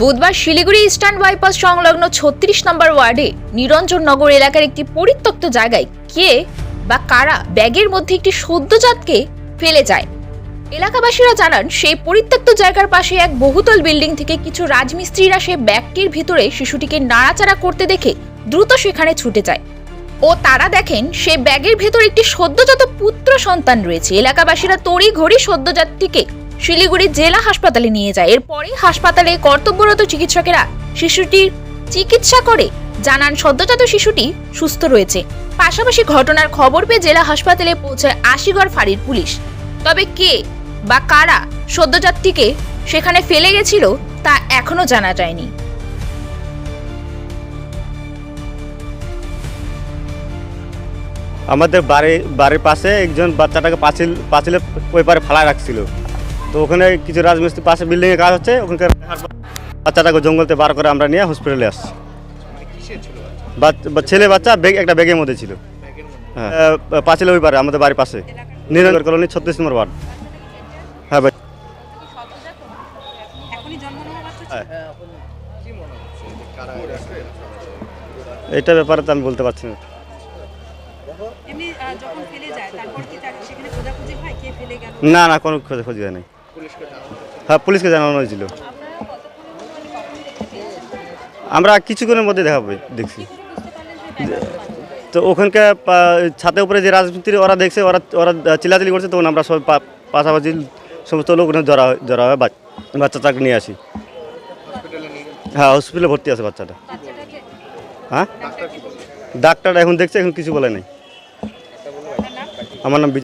বুধবার Siliguri eastern bypass সংলগ্ন ছত্রিশ নম্বর ওয়ার্ডে নিরঞ্জননগর এলাকার একটি পরিত্যক্ত জায়গায় কে বা কারা ব্যাগের মধ্যে একটি সদ্যজাতকে ফেলে যায়। এলাকাবাসীরা জানান, সেই পরিত্যক্ত জায়গার পাশে এক বহুতল বিল্ডিং থেকে কিছু রাজমিস্ত্রিরা সে ব্যাগটির ভিতরে শিশুটিকে নাড়াচাড়া করতে দেখে দ্রুত সেখানে ছুটে যায় ও তারা দেখেন, সে ব্যাগের ভেতর একটি সদ্যজাত পুত্র সন্তান রয়েছে। এলাকাবাসীরা তড়ি ঘড়ি সদ্যজাতটিকে শিলিগুড়ি জেলা হাসপাতালে নিয়ে যায়। এরপরে হাসপাতালে কর্তব্যরত চিকিৎসকেরা শিশুটির চিকিৎসা করে। জানান, সদ্যজাত শিশুটি সুস্থ রয়েছে। পাশাপাশি ঘটনার খবর পেয়ে জেলা হাসপাতালে পৌঁছায় আশিগড় ফাঁড়ির পুলিশ। তবে কে বা কারা সদ্যজাতটিকে সেখানে ফেলে গেছিল তা এখনও জানা যায়নি। আমাদের বাড়ি বাড়ির পাশে একজন বাচ্চাটাকে পাঁচিল পাঁচিলে ওই পারে ফালায় রাখছিল। তো ওখানে কিছু রাজমিস্ত্রি পাশে বিল্ডিংয়ে কাজ হচ্ছে ওখানকার বাচ্চাটাকে জঙ্গলতে বার করে আমরা নিয়ে হসপিটালে আসছি। ছেলে বাচ্চা ব্যাগ একটা ব্যাগের মধ্যে ছিল। হ্যাঁ পাঁচিলে ওই পারে আমাদের বাড়ির পাশে। নিরঞ্জন কলোনি ছত্রিশ নম্বর ওয়ার্ড। হ্যাঁ ছিল? হ্যাঁ। এটা ব্যাপারে তো আমি বলতে পারছি না। খোঁজাখুঁজি না না কোনো খোঁজ খোঁজ হয় নাই। হ্যাঁ পুলিশকে জানানো হয়েছিল। আমরা কিছুক্ষণের মধ্যে দেখা দেখছি। তো ওখানকার ছাদের উপরে যে রাজমিস্ত্রি ওরা দেখছে ওরা ওরা চিলাচিলি করছে তখন আমরা সব পাশাপাশি সমস্ত লোক ওখানে জড়া হয়- জড়া হয় বাচ- বাচ্চাটাকে নিয়ে আসি। হ্যাঁ হসপিটালে ভর্তি আছে বাচ্চাটা। হ্যাঁ? ডাক্তার এখন দেখছে এখন কিছু বলে নাই। আমার নাম